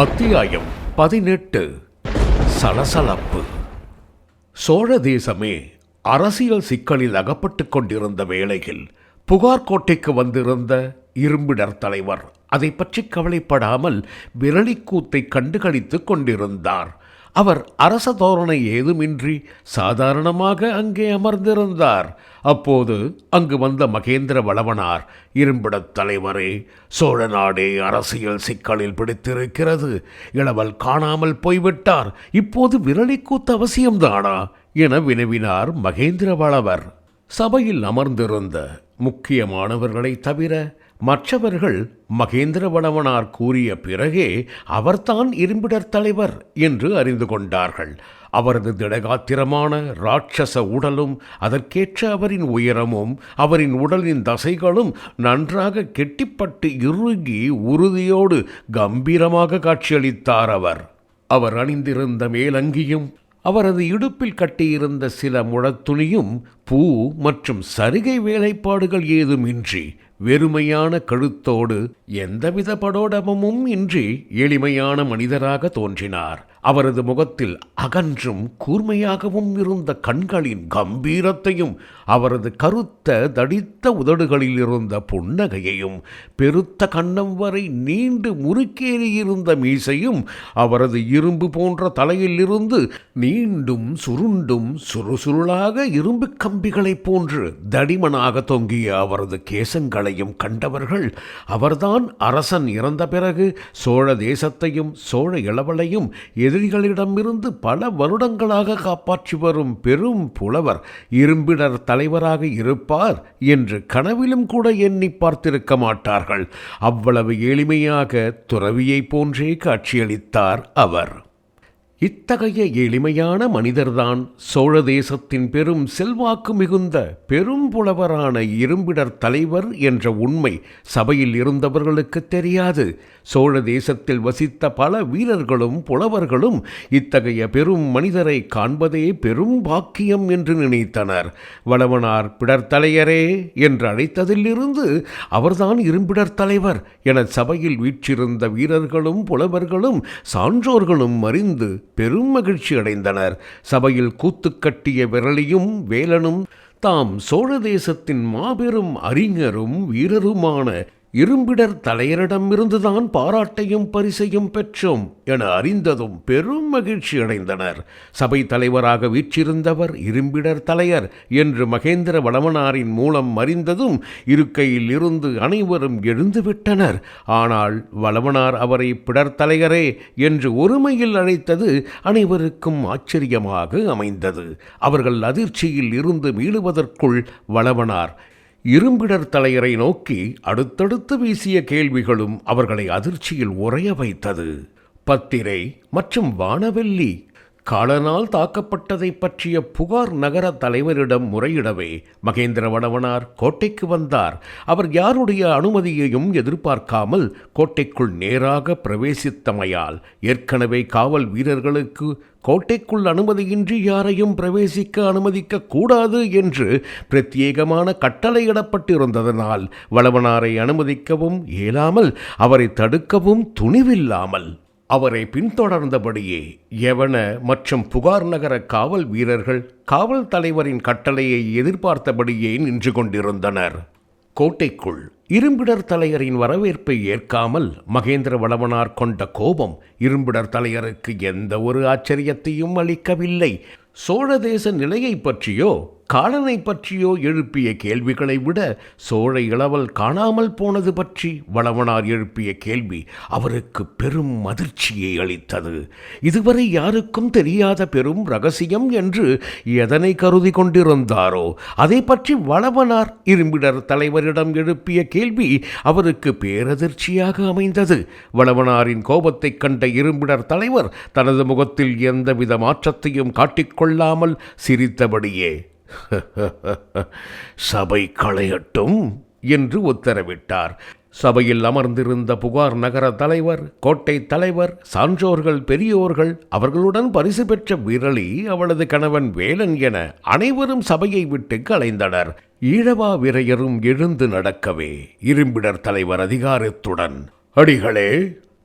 அத்தியாயம் பதினெட்டு. சலசலப்பு. சோழ தேசமே அரசியல் சிக்கலில் அகப்பட்டுக் கொண்டிருந்த வேளையில் புகார் கோட்டைக்கு வந்திருந்த இரும்பிடர் தலைவர் அதை பற்றி கவலைப்படாமல் விரலிக்கூத்தை கண்டுகளித்துக் கொண்டிருந்தார். அவர் அரச தோரணை ஏதுமின்றி சாதாரணமாக அங்கே அமர்ந்திருந்தார். அப்போது அங்கு வந்த மகேந்திர வளவனார் இரும்பிடத் தலைவரே சோழ நாடே அரசியல் சிக்கலில் பிடித்திருக்கிறது. இளவல் காணாமல் போய்விட்டார். இப்போது விரலிக்கூத்து அவசியம்தானா? என வினவினார் மகேந்திர வளவர் சபையில் அமர்ந்திருந்த முக்கியமானவர்களை தவிர மற்றவர்கள் மகேந்திரவளவனார் கூறிய பிறகே அவர்தான் இரும்பிடர் தலைவர் என்று அறிந்து கொண்டார்கள். அவரது திடகாத்திரமான ராட்சச உடலும் அதற்கேற்ற அவரின் உயரமும் அவரின் உடலின் தசைகளும் நன்றாக கெட்டிப்பட்டு இறுகி உறுதியோடு கம்பீரமாக காட்சியளித்தார் அவர். அவர் அணிந்திருந்த மேலங்கியும் அவரது இடுப்பில் கட்டியிருந்த சில முழத்துணியும் பூ மற்றும் சரிகை வேலைப்பாடுகள் ஏதுமின்றி வெறுமையான கழுத்தோடு எந்தவித படோடமும் இன்றி எளிமையான மனிதராக தோன்றினார். அவரது முகத்தில் அகன்றும் கூர்மையாகவும் இருந்த கண்களின் கம்பீரத்தையும் அவரது கருத்த தடித்த உதடுகளில் இருந்த புன்னகையையும் பெருத்த கண்ணம் வரை நீண்டு முறுக்கேறியிருந்த மீசையும் அவரது இரும்பு போன்ற தலையிலிருந்து நீண்டும் சுருண்டும் சுறுசுருளாக இரும்பு கம்பிகளைப் போன்று தடிமனாக தொங்கிய அவரது கேசங்களையும் கண்டவர்கள் அவர்தான் அரசன் இறந்த பிறகு சோழ தேசத்தையும் சோழ இளவலையும் எதிரிகளிடமிருந்து பல வருடங்களாக காப்பாற்றி வரும் பெரும் புலவர் இரும்பிடர் தலைவராக இருப்பார் என்று கனவிலும் கூட எண்ணி பார்த்திருக்க மாட்டார்கள். அவ்வளவு எளிமையாக துறவியைப் போன்றே காட்சியளித்தார் அவர். இத்தகைய எளிமையான மனிதர்தான் சோழ தேசத்தின் பெரும் செல்வாக்கு மிகுந்த பெரும் புலவரான இரும்பிடர் தலைவர் என்ற உண்மை சபையில் இருந்தவர்களுக்கு தெரியாது. சோழ தேசத்தில் வசித்த பல வீரர்களும் புலவர்களும் இத்தகைய பெரும் மனிதரை காண்பதே பெரும் பாக்கியம் என்று நினைத்தனர். வளவனார் பிடர்த்தலையரே என்று அழைத்ததிலிருந்து அவர்தான் இரும்பிடர் தலைவர் என சபையில் வீற்றிருந்த வீரர்களும் புலவர்களும் சான்றோர்களும் அறிந்து பெரும் மகிழ்ச்சி அடைந்தனர். சபையில் கூத்து கட்டிய விரலியும் வேலனும் தாம் சோழ தேசத்தின் மாபெரும் அறிஞரும் வீரருமான இரும்பிடர் தலையரிடமிருந்துதான் பாராட்டையும் பரிசையும் பெற்றோம் என அறிந்ததும் பெரும் மகிழ்ச்சி அடைந்தனர். சபை தலைவராக வீற்றிருந்தவர் இரும்பிடர் தலையர் என்று மகேந்திர வளவனாரின் மூலம் அறிந்ததும் இருக்கையில் இருந்து அனைவரும் எழுந்துவிட்டனர். ஆனால் வளவனார் அவரை பிடர் தலையரே என்று ஒருமையில் அழைத்தது அனைவருக்கும் ஆச்சரியமாக அமைந்தது. அவர்கள் அதிர்ச்சியில் இருந்து மீளுவதற்குள் வளவனார் இரும்பிடர் தலையரை நோக்கி அடுத்தடுத்து வீசிய கேள்விகளும் அவர்களை அதிர்ச்சியில் உறைய வைத்தது. பத்திரை மற்றும் வானவெல்லி காலனால் தாக்கப்பட்டதை பற்றிய புகார் நகர தலைவரிடம் முறையிடவே மகேந்திர வடவனார் கோட்டைக்கு வந்தார். அவர் யாருடைய அனுமதியையும் எதிர்பார்க்காமல் கோட்டைக்குள் நேராக பிரவேசித்தமையால் ஏற்கனவே காவல் வீரர்களுக்கு கோட்டைக்குள் அனுமதியின்றி யாரையும் பிரவேசிக்க அனுமதிக்க கூடாது என்று பிரத்யேகமான கட்டளையிடப்பட்டிருந்ததனால் வளவனாரை அனுமதிக்கவும் இயலாமல் அவரை தடுக்கவும் துணிவில்லாமல் அவரை பின்தொடர்ந்தபடியே யவன மற்றும் புகார் நகர காவல் வீரர்கள் காவல் தலைவரின் கட்டளையை எதிர்பார்த்தபடியே நின்று கொண்டிருந்தனர். கோட்டைக்குள் இரும்பிடர் தலையரின் வரவேற்பை ஏற்காமல் மகேந்திர வளவனார் கொண்ட கோபம் இரும்பிடர் தலையருக்கு எந்த ஒரு ஆச்சரியத்தையும் அளிக்கவில்லை. சோழ தேச நிலையை பற்றியோ காலனை பற்றியோ எழுப்பிய கேள்விகளை விட சோழ இளவல் காணாமல் போனது பற்றி வளவனார் எழுப்பிய கேள்வி அவருக்கு பெரும் அதிர்ச்சியை அளித்தது. இதுவரை யாருக்கும் தெரியாத பெரும் ரகசியம் என்று எதனை கருதி கொண்டிருந்தாரோ அதை பற்றி வளவனார் இரும்பிடர் தலைவரிடம் எழுப்பிய கேள்வி அவருக்கு பேரதிர்ச்சியாக அமைந்தது. வளவனாரின் கோபத்தைக் கண்ட இரும்பிடர் தலைவர் தனது முகத்தில் எந்தவித மாற்றத்தையும் காட்டிக்கொள்ளாமல் சிரித்தபடியே சபை களையட்டும் என்று உத்தரவிட்டார். சபையில் அமர்ந்திருந்த புகார் நகர தலைவர் கோட்டை தலைவர் சான்றோர்கள் பெரியோர்கள் அவர்களுடன் பரிசு பெற்ற விரலி அவளது கணவன் வேலன் என அனைவரும் சபையை விட்டு கலைந்தனர். ஈழவா விரையரும் எழுந்து நடக்கவே இரும்பிடர் தலைவர் அதிகாரத்துடன் அடிகளே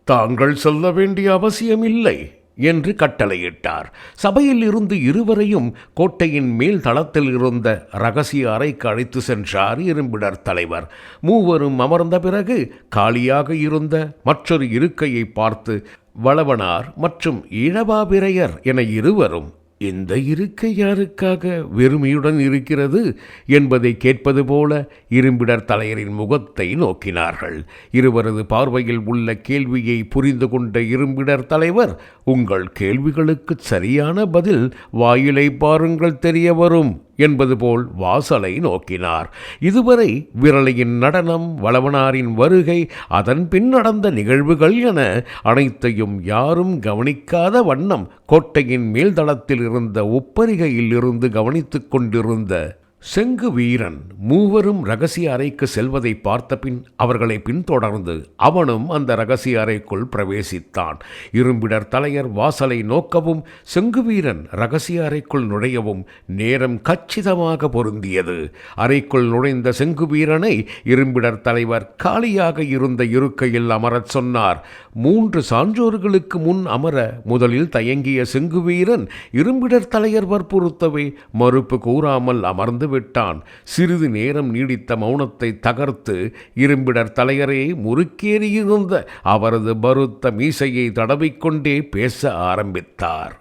தாங்கள் சொல்ல வேண்டிய அவசியமில்லை. என்று கட்டளையிட்டார். சபையில் இருந்து இருவரையும் கோட்டையின் மேல் தளத்தில் இருந்த ரகசிய அறைக்கு அழைத்து சென்றார் இரும்பிடர் தலைவர். மூவரும் அமர்ந்த பிறகு காலியாக இருந்த மற்றொரு இருக்கையை பார்த்து வளவனார் மற்றும் இழவாபிரையர் என இருவரும் இந்த இருக்கை யாருக்காக வெறுமையுடன் இருக்கிறது என்பதை கேட்பது போல இரும்பிடர் தலையரின் முகத்தை நோக்கினார்கள். இருவரது பார்வையில் உள்ள கேள்வியை புரிந்து கொண்ட இரும்பிடர் தலைவர் உங்கள் கேள்விகளுக்கு சரியான பதில் வாயிலை பாருங்கள் தெரிய வரும் என்பது போல் வாசலை நோக்கினார். இதுவரை விரலையின் நடனம் வளவனாரின் வருகை அதன் பின் நடந்த நிகழ்வுகள் என அனைத்தையும் யாரும் கவனிக்காத வண்ணம் கோட்டையின் மேல்தளத்தில் இருந்த உப்பரிகையில் இருந்து கவனித்துக் கொண்டிருந்த செங்கு வீரன் மூவரும் ரகசிய அறைக்கு செல்வதை பார்த்தபின் அவர்களை பின்தொடர்ந்து அவனும் அந்த ரகசிய அறைக்குள் பிரவேசித்தான். இரும்பிடர் தலையர் வாசலை நோக்கவும் செங்கு வீரன் ரகசிய அறைக்குள் நுழையவும் நேரம் கச்சிதமாக பொருந்தியது. அறைக்குள் நுழைந்த செங்கு வீரனை இரும்பிடர் தலைவர் காலியாக இருந்த இருக்கையில் அமரச் சொன்னார். மூன்று சான்றோர்களுக்கு முன் அமர முதலில் தயங்கிய செங்கு வீரன் இரும்பிடர் தலையர் வற்புறுத்தவே மறுப்பு கூறாமல் அமர்ந்து விட்டான். சிறிது நேரம் நீடித்த மௌனத்தை தகர்த்து இரும்பிடர் தலையரே முறுக்கேறியிருந்த அவரது பருத்த மீசையை தடவிக்கொண்டே பேச ஆரம்பித்தார்.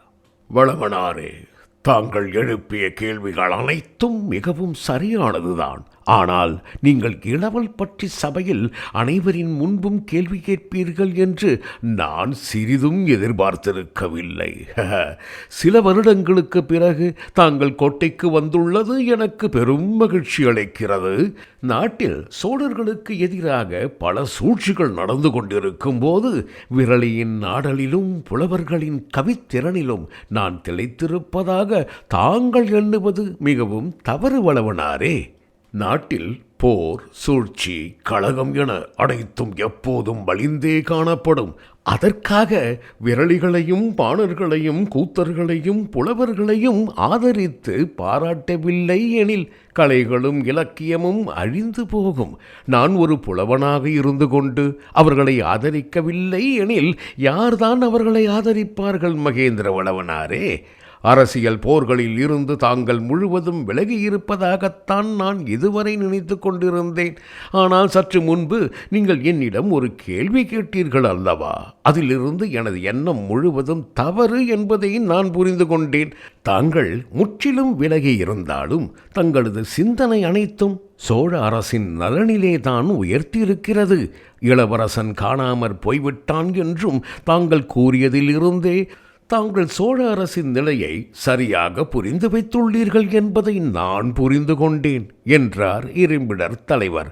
வளவனாரே தாங்கள் எழுப்பிய கேள்விகள் அனைத்தும் மிகவும் சரியானதுதான். ஆனால் நீங்கள் இளவல் பற்றி சபையில் அனைவரின் முன்பும் கேள்வி கேட்பீர்கள் என்று நான் சிறிதும் எதிர்பார்த்திருக்கவில்லை. சில வருடங்களுக்கு பிறகு தாங்கள் கோட்டைக்கு வந்துள்ளது எனக்கு பெரும் மகிழ்ச்சி அளிக்கிறது. நாட்டில் சோழர்களுக்கு எதிராக பல சூழ்ச்சிகள் நடந்து கொண்டிருக்கும் போது விரலியின் நாடலிலும் புலவர்களின் கவித்திறனிலும் நான் திளைத்திருப்பதாக தாங்கள் எண்ணுவது மிகவும் தவறு வளவனாரே. நாட்டில் போர் சூழ்ச்சி கழகம் என அனைத்தும் எப்போதும் வலிந்தே காணப்படும். அதற்காக விரலிகளையும் பாணர்களையும் கூத்தர்களையும் புலவர்களையும் ஆதரித்து பாராட்டவில்லை எனில் கலைகளும் இலக்கியமும் அழிந்து போகும். நான் ஒரு புலவனாக இருந்து கொண்டு அவர்களை ஆதரிக்கவில்லை எனில் யார்தான் அவர்களை ஆதரிப்பார்கள் மகேந்திர வளவனாரே அரசியல் போர்களில் இருந்து தாங்கள் முழுவதும் விலகி இருப்பதாகத்தான் நான் இதுவரை நினைத்து கொண்டிருந்தேன். ஆனால் சற்று முன்பு நீங்கள் என்னிடம் ஒரு கேள்வி கேட்டீர்கள் அல்லவா? அதிலிருந்து எனது எண்ணம் முழுவதும் தவறு என்பதை நான் புரிந்து கொண்டேன். தாங்கள் முற்றிலும் விலகி இருந்தாலும் தங்களது சிந்தனை அனைத்தும் சோழ அரசின் நலனிலே தான் உயர்த்தியிருக்கிறது. இளவரசன் காணாமற் போய்விட்டான் என்றும் தாங்கள் கூறியதிலிருந்தே தாங்கள் சோழ அரசின் நிலையை சரியாக புரிந்து வைத்துள்ளீர்கள் என்பதை நான் புரிந்து கொண்டேன் என்றார் இரும்பிடர் தலைவர்.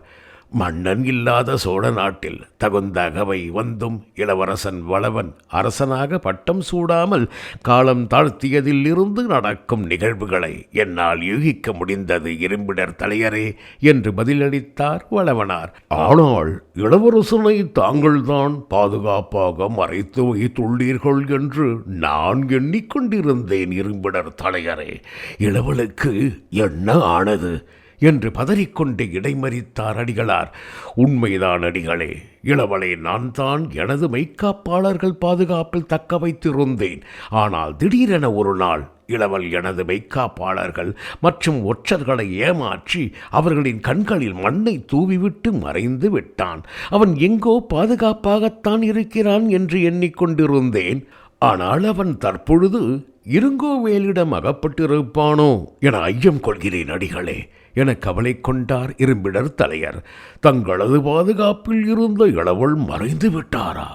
மன்னன் இல்லாத சோழ நாட்டில் தகுந்த அகவை வந்தும் இளவரசன் வளவன் அரசனாக பட்டம் சூடாமல் காலம் தாழ்த்தியதில் இருந்து நடக்கும் நிகழ்வுகளை என்னால் யூகிக்க முடிந்தது இரும்பிடர் தலையரே என்று பதிலளித்தார் வளவனார். ஆனால் இளவரசனை தாங்கள்தான் பாதுகாப்பாக மறைத்து வைத்துள்ளீர்கள் என்று நான் எண்ணிக்கொண்டிருந்தேன் இரும்பிடர் தலையரே. இளவலுக்கு என்ன ஆனது? என்று பதறிக்கொண்டு இடைமறித்தார் அடிகளார். உண்மைதான் அடிகளே இளவலை நான் தான் எனது மெய்க்காப்பாளர்கள் பாதுகாப்பில் தக்க வைத்திருந்தேன். ஆனால் திடீரென ஒரு நாள் இளவல் எனது மெய்க்காப்பாளர்கள் மற்றும் ஒற்றர்களை ஏமாற்றி அவர்களின் கண்களில் மண்ணை தூவிவிட்டு மறைந்து விட்டான். அவன் எங்கோ பாதுகாப்பாகத்தான் இருக்கிறான் என்று எண்ணிக்கொண்டிருந்தேன். ஆனால் அவன் தற்பொழுது இருங்கோவேலிடம் அகப்பட்டிருப்பானோ என ஐயம் கொள்கிறேன் அடிகளே. என கவலை கொண்டார் இரும்பிடர் தலையர். தங்களது பாதுகாப்பில் இருந்த இளவல் மறைந்து விட்டாரா?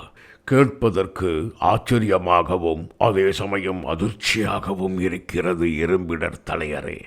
கேட்பதற்கு ஆச்சரியமாகவும் அதே சமயம் அதிர்ச்சியாகவும் இருக்கிறது இரும்பிடர் தலையரே.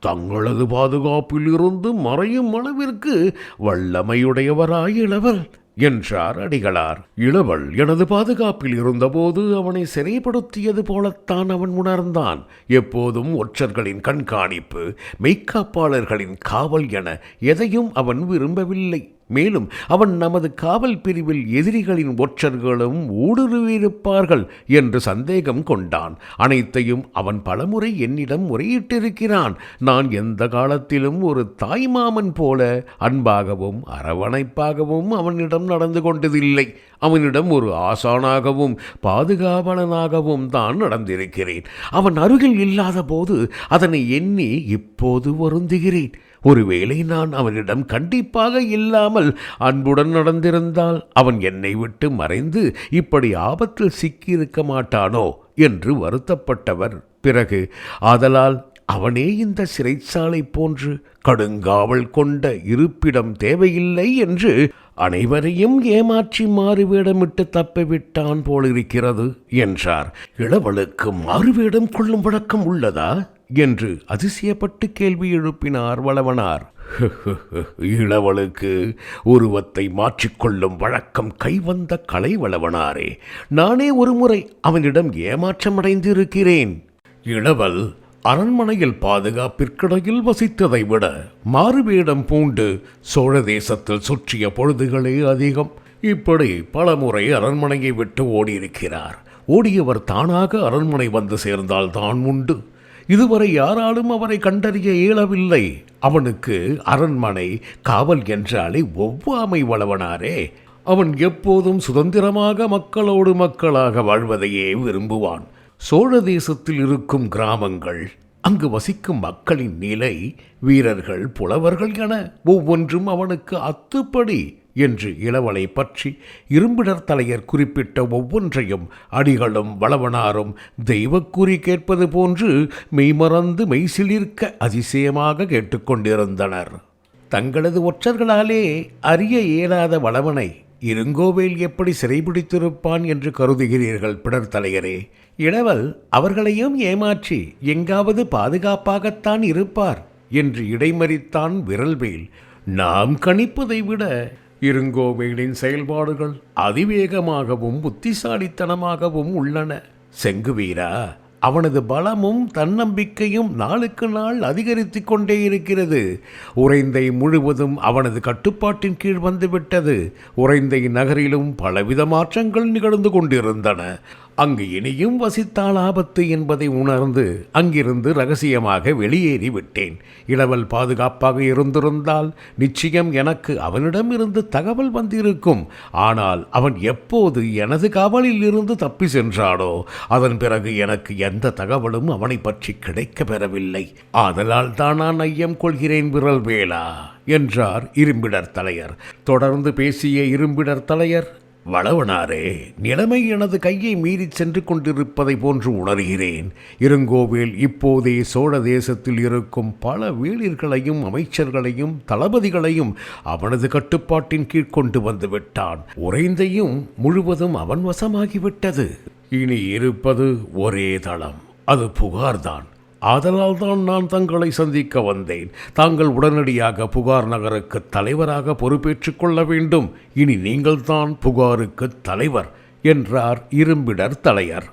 தங்களது பாதுகாப்பில் இருந்து மறையும் அளவிற்கு வல்லமையுடையவராய் இளவர் என்றார் அடிகளார். இளவல் எனது பாதுகாப்பில் இருந்தபோது அவனை சிறைப்படுத்தியது போலத்தான் அவன் உணர்ந்தான். எப்போதும் ஒற்றர்களின் கண்காணிப்பு மெய்க்காப்பாளர்களின் காவல் என எதையும் அவன் விரும்பவில்லை. மேலும் அவன் நமது காவல் பிரிவில் எதிரிகளின் ஒற்றர்களும் ஊடுருவியிருப்பார்கள் என்று சந்தேகம் கொண்டான். அனைத்தையும் அவன் பலமுறை என்னிடம் முறையிட்டிருக்கிறான். நான் எந்த காலத்திலும் ஒரு தாய்மாமன் போல அன்பாகவும் அரவணைப்பாகவும் அவனிடம் நடந்து கொண்டதில்லை. அவனிடம் ஒரு ஆசானாகவும் பாதுகாவலனாகவும் தான் நடந்திருக்கிறேன். அவன் அருகில் இல்லாத போது அதனை எண்ணி இப்போது வருந்துகிறேன். ஒருவேளை நான் அவனிடம் கண்டிப்பாக இல்லாமல் அன்புடன் நடந்திருந்தால் அவன் என்னை விட்டு மறைந்து இப்படி ஆபத்தில் சிக்கியிருக்க மாட்டானோ என்று வருத்தப்பட்டவர். பிறகு ஆதலால் அவனே இந்த சிறைச்சாலை போன்று கடுங்காவல் கொண்ட இருப்பிடம் தேவையில்லை என்று அனைவரையும் ஏமாற்றி மாறுவேடமிட்டு தப்பிவிட்டான் போலிருக்கிறது என்றார். இளவலுக்கு மாறுவேடம் கொள்ளும் வழக்கம் உள்ளதா? என்று அதிசயப்பட்டு கேள்வி எழுப்பினார் வளவனார். இளவலுக்கு உருவத்தை மாற்றிக்கொள்ளும் வழக்கம் கைவந்த கலை வளவனாரே. நானே ஒருமுறை அவனிடம் ஏமாற்றமடைந்திருக்கிறேன். இளவல் அரண்மனையில் பாதுகாப்பிற்கிடையில் வசித்ததை விட மாறுவேடம் பூண்டு சோழ தேசத்தில் சுற்றிய பொழுதுகளே அதிகம். இப்படி பலமுறை அரண்மனையை விட்டு ஓடியிருக்கிறார். ஓடியவர் தானாக அரண்மனை வந்து சேர்ந்தால் தான் உண்டு. இதுவரை யாராலும் அவரை கண்டறிய இயலவில்லை. அவனுக்கு அரண்மனை காவல் என்றாலே ஒவ்வாமை வளவனாரே. அவன் எப்போதும் சுதந்திரமாக மக்களோடு மக்களாக வாழ்வதையே விரும்புவான். சோழ தேசத்தில் இருக்கும் கிராமங்கள் அங்கு வசிக்கும் மக்களின் நிலை வீரர்கள் புலவர்கள் என ஒவ்வொன்றும் அவனுக்கு அத்துப்படி. என்று இளவலை பற்றி இரும்பிடர் தலையர் குறிப்பிட்ட ஒவ்வொன்றையும் அடிகளும் வளவனாரும் தெய்வக்குறி கேட்பது போன்று மெய்மறந்து மெய்சிலிர்க்க அதிசயமாக கேட்டுக்கொண்டிருந்தனர் தங்களது ஒற்றர்களாலே அறிய இயலாத வளவனை இருங்கோவேல் எப்படி சிறைபிடித்திருப்பான் என்று கருதுகிறீர்கள் பிடர் தலையரே. இளவல் அவர்களையும் ஏமாற்றி எங்காவது பாதுகாப்பாகத்தான் இருப்பார் என்று இடைமறித்தான் விரல்வேல் நாம் கணிப்பதை விட இருங்கோவேலின் செயல்பாடுகள் அதிவேகமாகவும் புத்திசாலித்தனமாகவும் உள்ளன. செங்குவீரா அவனது பலமும் தன்னம்பிக்கையும் நாளுக்கு நாள் அதிகரித்து கொண்டே இருக்கிறது. உறைந்தை முழுவதும் அவனது கட்டுப்பாட்டின் கீழ் வந்துவிட்டது. உறைந்தை நகரிலும் பலவித மாற்றங்கள் நிகழ்ந்து கொண்டிருந்தன. அங்கு இனியும் வசித்தால் ஆபத்து என்பதை உணர்ந்து அங்கிருந்து ரகசியமாக வெளியேறி விட்டேன். இளவல் பாதுகாப்பாக இருந்திருந்தால் நிச்சயம் எனக்கு அவனிடமிருந்து தகவல் வந்திருக்கும். ஆனால் அவன் எப்போது எனது காவலில் இருந்து தப்பி சென்றானோ அதன் பிறகு எனக்கு எந்த தகவலும் அவனை பற்றி கிடைக்க பெறவில்லை. ஆதலால் தான் நான் ஐயம் கொள்கிறேன் விரல் வேளா என்றார் இரும்பிடர் தலையர். தொடர்ந்து பேசிய இரும்பிடர் தலையர் வளவனாரே நிலைமை எனது கையை மீறிச் சென்று கொண்டிருப்பதை போன்று உணர்கிறேன். இருங்கோவேல் இப்போதே சோழ தேசத்தில் இருக்கும் பல வீரர்களையும் அமைச்சர்களையும் தளபதிகளையும் அவனது கட்டுப்பாட்டின் கீழ் கொண்டு வந்து விட்டான். உறைந்தையும் முழுவதும் அவன் வசமாகிவிட்டது. இனி இருப்பது ஒரே தளம். அது புகார்தான். ஆதலால் தான் நான் தங்களை சந்திக்க வந்தேன். தாங்கள் உடனடியாக புகார் நகருக்கு தலைவராக பொறுப்பேற்றுக் கொள்ள வேண்டும். இனி நீங்கள்தான் புகாருக்கு தலைவர் என்றார் இரும்பிடர் தலையர்.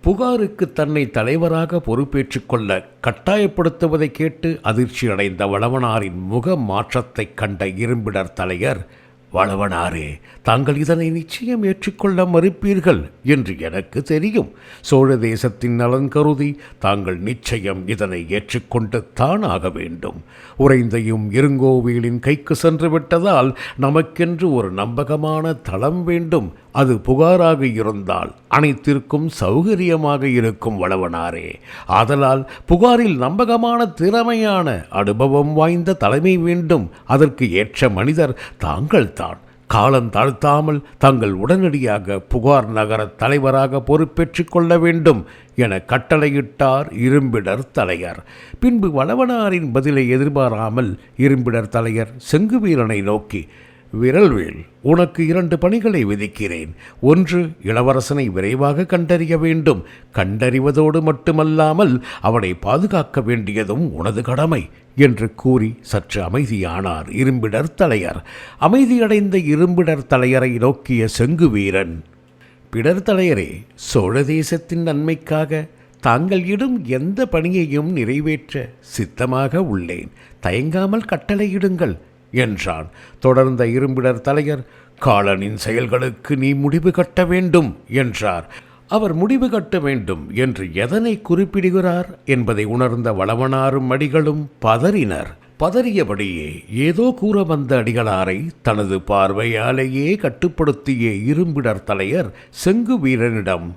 புகாருக்கு தன்னை தலைவராக பொறுப்பேற்றுக் கொள்ள கட்டாயப்படுத்துவதை கேட்டு அதிர்ச்சியடைந்த வளவனாரின் முக மாற்றத்தைக் கண்ட இரும்பிடர் தலையர் வளவனாரே தாங்கள் இதனை நிச்சயம் ஏற்றுக்கொள்ள மறுப்பீர்கள் என்று எனக்கு தெரியும். சோழ தேசத்தின் நலன் கருதி தாங்கள் நிச்சயம் இதனை ஏற்றுக்கொண்டு தான் ஆக வேண்டும். உறைந்தையும் இருங்கோவிலின் கைக்கு சென்று விட்டதால் நமக்கென்று ஒரு நம்பகமான தளம் வேண்டும். அது புகாராக இருந்தால் அனைத்திற்கும் சௌகரியமாக இருக்கும் வளவனாரே. ஆதலால் புகாரில் நம்பகமான திறமையான அனுபவம் வாய்ந்த தலைமை வேண்டும். அதற்கு ஏற்ற மனிதர் தாங்கள்தான். காலம் தாழ்த்தாமல் தங்கள் உடனடியாக புகார் நகர தலைவராக பொறுப்பேற்றுக் கொள்ள வேண்டும் என கட்டளையிட்டார் இரும்பிடர் தலையர். பின்பு வளவனாரின் பதிலை எதிர்பாராமல் இரும்பிடர் தலையர் செங்குவீரனை நோக்கி விரல்வேல் உனக்கு இரண்டு பணிகளை விதிக்கிறேன். ஒன்று இளவரசனை விரைவாக கண்டறிய வேண்டும். கண்டறிவதோடு மட்டுமல்லாமல் அவனை பாதுகாக்க வேண்டியதும் உனது கடமை என்று கூறி சற்று அமைதியானார் இரும்பிடர் தலையர். அமைதியடைந்த இரும்பிடர் தலையரை நோக்கிய செங்குவீரன் பிடர் தலையரே சோழ தேசத்தின் நன்மைக்காக தாங்கள் இடும் எந்த பணியையும் நிறைவேற்ற சித்தமாக உள்ளேன். தயங்காமல் கட்டளையிடுங்கள். என்றான். தொடர்ந்த இரும்பிடர் தலையர் காலனின் செயல்களுக்கு நீ முடிவு கட்ட வேண்டும் என்றார். அவர் முடிவு கட்ட வேண்டும் என்று எதனை குறிப்பிடுகிறார்? என்பதை உணர்ந்த வளவனாரும் அடிகளும் பதறினர். பதறியபடியே ஏதோ கூற வந்த அடிகளாரை தனது பார்வையாலேயே கட்டுப்படுத்திய இரும்பிடர் தலையர் செங்கு வீரனிடம்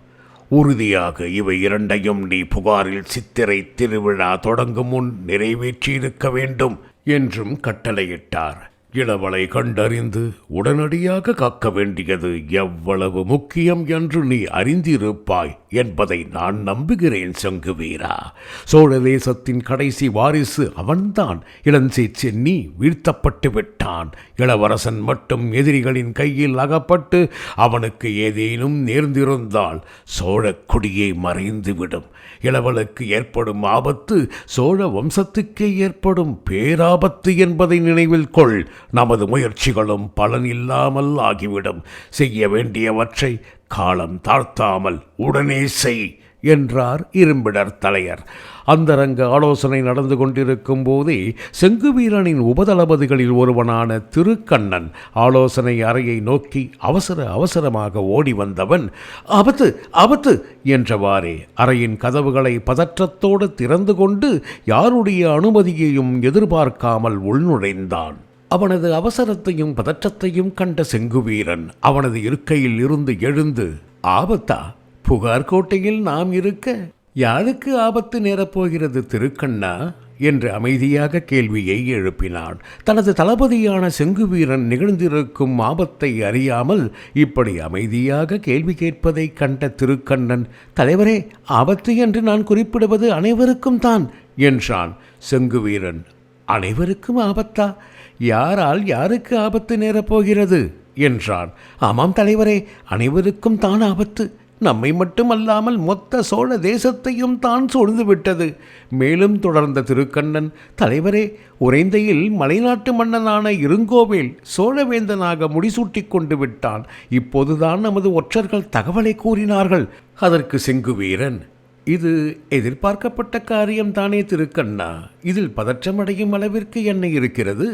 உறுதியாக இவை இரண்டையும் நீ புகாரில் சித்திரை திருவிழா தொடங்கும் முன் நிறைவேற்றியிருக்க வேண்டும். என்றும் கட்டளையிட்டார். இளவலை கண்டறிந்து உடனடியாக காக்க வேண்டியது எவ்வளவு முக்கியம் என்று நீ அறிந்திருப்பாய் என்பதை நான் நம்புகிறேன் சங்கு வீரா சோழ தேசத்தின் கடைசி வாரிசு அவன்தான். இளஞ்சை சென்னி வீழ்த்தப்பட்டு விட்டான். இளவரசன் மட்டும் எதிரிகளின் கையில் அகப்பட்டு அவனுக்கு ஏதேனும் நேர்ந்திருந்தால் சோழக் கொடியே மறைந்துவிடும். இளவலுக்கு ஏற்படும் ஆபத்து சோழ வம்சத்துக்கே ஏற்படும் பேராபத்து என்பதை நினைவில் கொள். நமது முயற்சிகளும் பலன் இல்லாமல் ஆகிவிடும். செய்ய வேண்டியவற்றை காலம் தாழ்த்தாமல் உடனே செய் என்றார் இரும்பிடர் தலையர். அந்தரங்க ஆலோசனை நடந்து கொண்டிருக்கும் போதே செங்குவீரனின் உபதளபதிகளில் ஒருவனான திருக்கண்ணன் ஆலோசனை அறையை நோக்கி அவசர அவசரமாக ஓடி வந்தவன் ஆபத்து ஆபத்து என்றவாறே அறையின் கதவுகளை பதற்றத்தோடு திறந்து கொண்டு யாருடைய அனுமதியையும் எதிர்பார்க்காமல் உள்நுழைந்தான். அவனது அவசரத்தையும் பதற்றத்தையும் கண்ட செங்குவீரன் அவனது இருக்கையில் இருந்து எழுந்து ஆபத்தா புகார் கோட்டையில் நாம் இருக்க யாருக்கு ஆபத்து நேரப்போகிறது திருக்கண்ணா? என்று அமைதியாக கேள்வியை எழுப்பினான் தனது தளபதியான செங்குவீரன் நிகழ்ந்திருக்கும் ஆபத்தை அறியாமல் இப்படி அமைதியாக கேள்வி கேட்பதை கண்ட திருக்கண்ணன் தலைவரே ஆபத்து என்று நான் குறிப்பிடுவது அனைவருக்கும் தான் என்றான் செங்குவீரன் அனைவருக்கும் ஆபத்தா? யாரால் யாருக்கு ஆபத்து நேரப்போகிறது? என்றான். ஆமாம் தலைவரே அனைவருக்கும் தான் ஆபத்து. நம்மை மட்டுமல்லாமல் மொத்த சோழ தேசத்தையும் தான் சூழ்ந்து விட்டது. மேலும் தொடர்ந்த திருக்கண்ணன் தலைவரே உறைந்தையில் மலைநாட்டு மன்னனான இருங்கோவேல் சோழவேந்தனாக முடிசூட்டிக் கொண்டு விட்டான். இப்போதுதான் நமது ஒற்றர்கள் தகவலை கூறினார்கள். அதற்கு செங்குவீரன் இது எதிர்பார்க்கப்பட்ட காரியம்தானே திருக்கண்ணா? இதில் பதற்றமடையும் அளவிற்கு என்ன இருக்கிறது.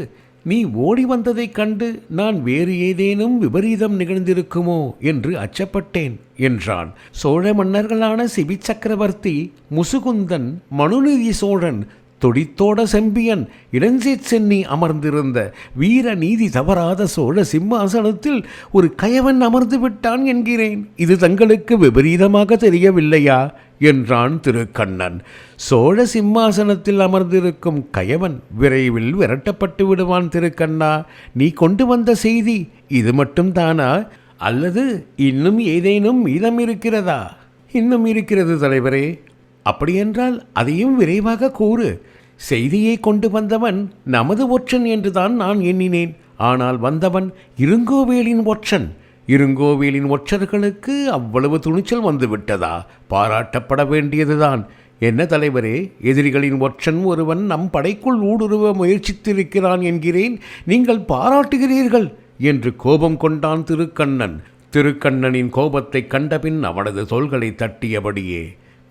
நீ ஓடி வந்ததைக் கண்டு நான் வேறு ஏதேனும் விபரீதம் நிகழ்ந்திருக்குமோ என்று அச்சப்பட்டேன் என்றான். சோழ மன்னர்களான சிபி சக்கரவர்த்தி முசுகுந்தன் மனுநீதி சோழன் தொடித்தோட செம்பியன் இளஞ்சேட் சென்னி அமர்ந்திருந்த வீர நீதி தவறாத சோழ சிம்மாசனத்தில் ஒரு கயவன் அமர்ந்து விட்டான் என்கிறேன். இது தங்களுக்கு விபரீதமாக தெரியவில்லையா? என்றான் திருக்கண்ணன். சோழ சிம்மாசனத்தில் அமர்ந்திருக்கும் கயவன் விரைவில் விரட்டப்பட்டு விடுவான் திருக்கண்ணா நீ கொண்டு வந்த செய்தி இது மட்டும் தானா? அல்லது இன்னும் ஏதேனும் மீதம் இருக்கிறதா? இன்னும் இருக்கிறது தலைவரே. அப்படியென்றால் அதையும் விரைவாக கூறு. செய்தியை கொண்டு வந்தவன் நமது ஒற்றன் என்றுதான் நான் எண்ணினேன். ஆனால் வந்தவன் இருங்கோவேலின் ஒற்றன். இருங்கோவிலின் ஒற்றர்களுக்கு அவ்வளவு துணிச்சல் வந்துவிட்டதா? பாராட்டப்பட வேண்டியதுதான். என்ன தலைவரே எதிரிகளின் ஒற்றன் ஒருவன் நம் படைக்குள் ஊடுருவ முயற்சித்திருக்கிறான் என்கிறேன். நீங்கள் பாராட்டுகிறீர்கள் என்று கோபம் கொண்டான் திருக்கண்ணன். திருக்கண்ணனின் கோபத்தை கண்டபின் அவனது தோள்களை தட்டியபடியே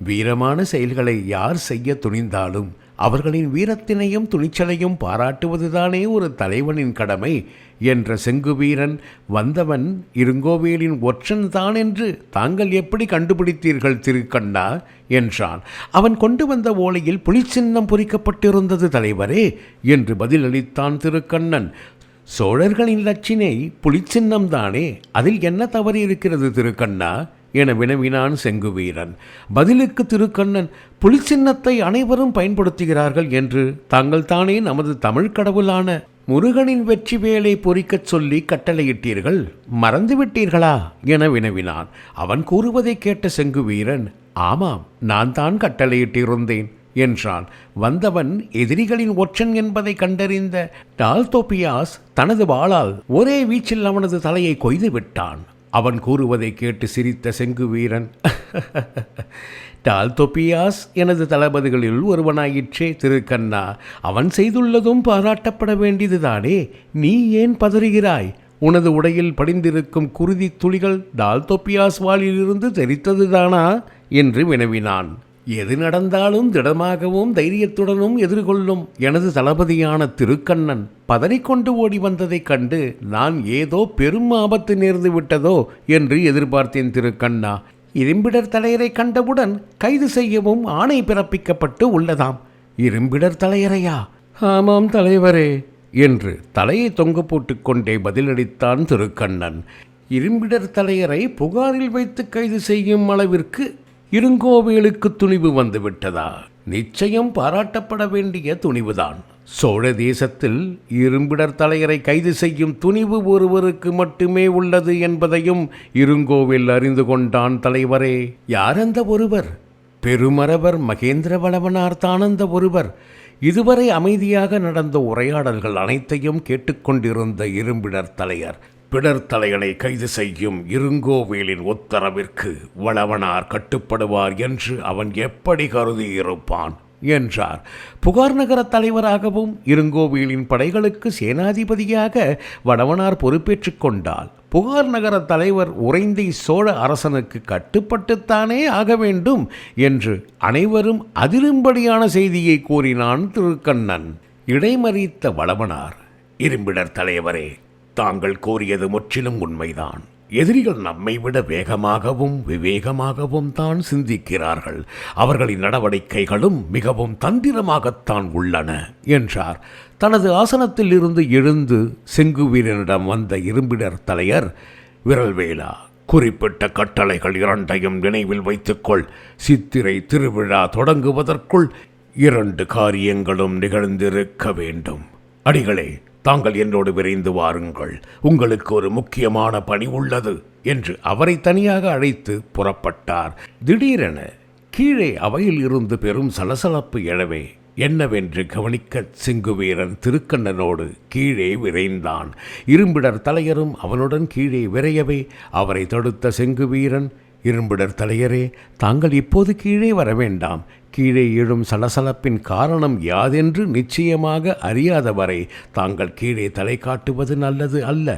வீரமான செயல்களை யார் செய்ய துணிந்தாலும் அவர்களின் வீரத்தினையும் துணிச்சலையும் பாராட்டுவதுதானே ஒரு தலைவனின் கடமை என்ற செங்குவீரன் வந்தவன் இருங்கோவேலின் ஒற்றன் தான் என்று தாங்கள் எப்படி கண்டுபிடித்தீர்கள் திருக்கண்ணா? என்றான். அவன் கொண்டு வந்த ஓலையில் புலிச்சின்னம் பொறிக்கப்பட்டிருந்தது தலைவரே என்று பதிலளித்தான் திருக்கண்ணன். சோழர்களின் லட்சினை புலிச்சின்னம் தானே அதில் என்ன தவறு இருக்கிறது திருக்கண்ணா? என வினவினான் செங்குவீரன் பதிலுக்கு திருக்கண்ணன் புலிச்சின்னத்தை அனைவரும் பயன்படுத்துகிறார்கள் என்று தாங்கள் தானே நமது தமிழ் கடவுளான முருகனின் வெற்றி வேலை பொறிக்கச் சொல்லி கட்டளையிட்டீர்கள் மறந்துவிட்டீர்களா என வினவினான். அவன் கூறுவதை கேட்ட செங்குவீரன் ஆமாம் நான் தான் கட்டளையிட்டிருந்தேன் என்றான். வந்தவன் எதிரிகளின் ஒற்றன் என்பதை கண்டறிந்த டால்தோபியாஸ் தனது வாளால் ஒரே வீச்சில் அவனது தலையை கொய்து விட்டான். அவன் கூறுவதை கேட்டு சிரித்த செங்குவீரன் டால்தொபியாஸ் எனது தளபதிகளில் ஒருவனாயிற்றே திருக்கண்ணா அவன் செய்துள்ளதும் பாராட்டப்பட வேண்டியதுதானே நீ ஏன் பதறுகிறாய்? உனது உடையில் படிந்திருக்கும் குருதி துளிகள் டால்தோப்பியாஸ் வாளிலிருந்து தெரித்ததுதானா என்று வினவினான். எது நடந்தாலும் திடமாகவும் தைரியத்துடனும் எதிர்கொள்ளும் எனது தளபதியான திருக்கண்ணன் பதறிக்கொண்டு ஓடி வந்ததைக் கண்டு நான் ஏதோ பெரும் ஆபத்து நேர்ந்து விட்டதோ என்று எதிர்பார்த்தேன் திருக்கண்ணா. இரும்பிடர் தலையரை கண்டவுடன் கைது செய்யவும் ஆணை பிறப்பிக்கப்பட்டு உள்ளதாம். இரும்பிடர் தலையரையா ஆமாம் தலைவரே என்று தலையை தொங்க போட்டுக்கொண்டே பதிலளித்தான் திருக்கண்ணன். இரும்பிடர் தலையரை புகாரில் வைத்து கைது செய்யும் அளவிற்கு இருங்கோவேலுக்கு துணிவு வந்துவிட்டதா? நிச்சயம் பாராட்டப்பட வேண்டிய துணிவுதான். சோழ தேசத்தில் இரும்பிடர் தலையரை கைது செய்யும் துணிவு ஒருவருக்கு மட்டுமே உள்ளது என்பதையும் இருங்கோவில் அறிந்து கொண்டான் தலைவரே. யார் அந்த ஒருவர்? பெருமரவர் மகேந்திரவளவனார் தானந்த ஒருவர். இதுவரை அமைதியாக நடந்த உரையாடல்கள் அனைத்தையும் கேட்டுக்கொண்டிருந்த இரும்பிடர் தலையர். பிடர் தலையனை கைது செய்யும் இருங்கோவேலின் உத்தரவிற்கு வளவனார் கட்டுப்படுவார் என்று அவன் எப்படி கருதியிருப்பான் என்றார். புகார் நகர தலைவராகவும் இருங்கோவேலின் படைகளுக்கு சேனாதிபதியாக வடவனார் பொறுப்பேற்றுக் கொண்டால் புகார் நகர தலைவர் உறைந்தை சோழ அரசனுக்கு கட்டுப்பட்டுத்தானே ஆக வேண்டும் என்று அனைவரும் அதிரும்படியான செய்தியை கூறினான் திருக்கண்ணன். இடைமறித்த வளவனார் இரும்பிடர் தலைவரே தாங்கள் கோரியது முற்றிலும் உண்மைதான். எதிரிகள் நம்மை விட வேகமாகவும் விவேகமாகவும் தான் சிந்திக்கிறார்கள். அவர்களின் நடவடிக்கைகளும் மிகவும் தந்திரமாகத்தான் உள்ளன என்றார். தனது ஆசனத்தில் இருந்து எழுந்து செங்குவீரனிடம் வந்த இரும்பிடர் தலையர் விரல்வேலா குறிப்பிட்ட கட்டளைகள் இரண்டையும் நினைவில் வைத்துக்கொள். சித்திரை திருவிழா தொடங்குவதற்குள் இரண்டு காரியங்களும் நிகழ்ந்திருக்க வேண்டும். அடிகளே தாங்கள் என்னோடு விரைந்து வாருங்கள். உங்களுக்கு ஒரு முக்கியமான பணி உள்ளது என்று அவரை தனியாக அழைத்து புறப்பட்டார். திடீரென கீழே அவையில் இருந்து பெரும் சலசலப்பு எழவே என்னவென்று கவனிக்க சிங்குவீரன் திருக்கண்ணனோடு கீழே விரைந்தான். இரும்பிடர் தலையரும் அவனுடன் கீழே விரையவே அவரை தடுத்த செங்குவீரன் இரும்பிடர் தலையரே தாங்கள் இப்போது கீழே வர வேண்டாம் கீழே எழும் சலசலப்பின் காரணம் யாதென்று நிச்சயமாக அறியாதவரை தாங்கள் கீழே தலை காட்டுவது நல்லது அல்ல.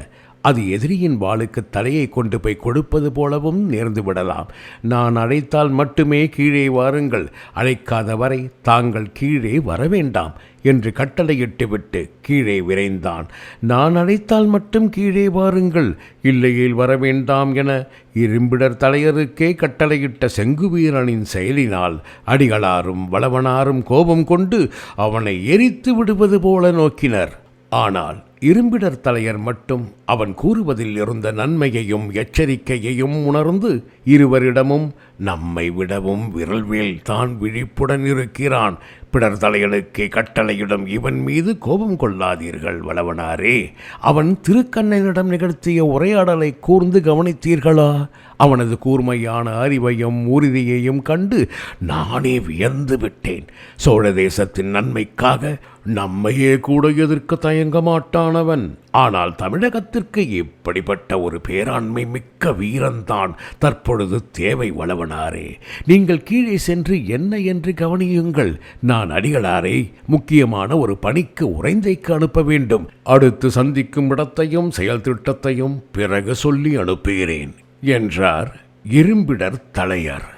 அது எதிரியின் வாளுக்கு தலையை கொண்டு போய் கொடுப்பது போலவும் நேர்ந்து விடலாம். நான் அழைத்தால் மட்டுமே கீழே வாருங்கள். அழைக்காத வரை தாங்கள் கீழே வர வேண்டாம் என்று கட்டளையிட்டுவிட்டு கீழே விரைந்தான். நான் அழைத்தால் மட்டும் கீழே வாருங்கள். இல்லையில் வர வேண்டாம் என இரும்பிடர் தலையருக்கே கட்டளையிட்ட செங்குவீரனின் செயலினால் அடிகளாரும் வளவனாரும் கோபம் கொண்டு அவனை எரித்து விடுவது போல நோக்கினர். ஆனால் இரும்பிடர் தலையர் மட்டும் அவன் கூறுவதில் இருந்த நன்மையையும் எச்சரிக்கையையும் உணர்ந்து இருவரிடமும் நம்மை விடவும் விரல்வேல் தான் விழிப்புடன் இருக்கிறான். பிறர் தலைகளுக்கு கட்டளையிடும் இவன் மீது கோபம் கொள்ளாதீர்கள் வளவனாரே அவன் திருக்கண்ணனிடம் நிகழ்த்திய உரையாடலை கூர்ந்து கவனித்தீர்களா? அவனது கூர்மையான அறிவையும் உறுதியையும் கண்டு நானே வியந்து விட்டேன். சோழ தேசத்தின் நன்மைக்காக நம்மையே கூட எதிர்க்க தயங்க மாட்டானவன். ஆனால் தமிழகத்திற்கு இப்படிப்பட்ட ஒரு பேராண்மை மிக்க வீரன்தான். தற்பொழுது தேவை வளவனாரே. நீங்கள் கீழே சென்று என்ன என்று கவனியுங்கள். நான் அடிகளாரை முக்கியமான ஒரு பணிக்கு உறைந்தைக்கு அனுப்ப வேண்டும். அடுத்து சந்திக்கும் இடத்தையும் செயல் திட்டத்தையும் பிறகு சொல்லி அனுப்புகிறேன் என்றார் இரும்பிடர் தலையர்.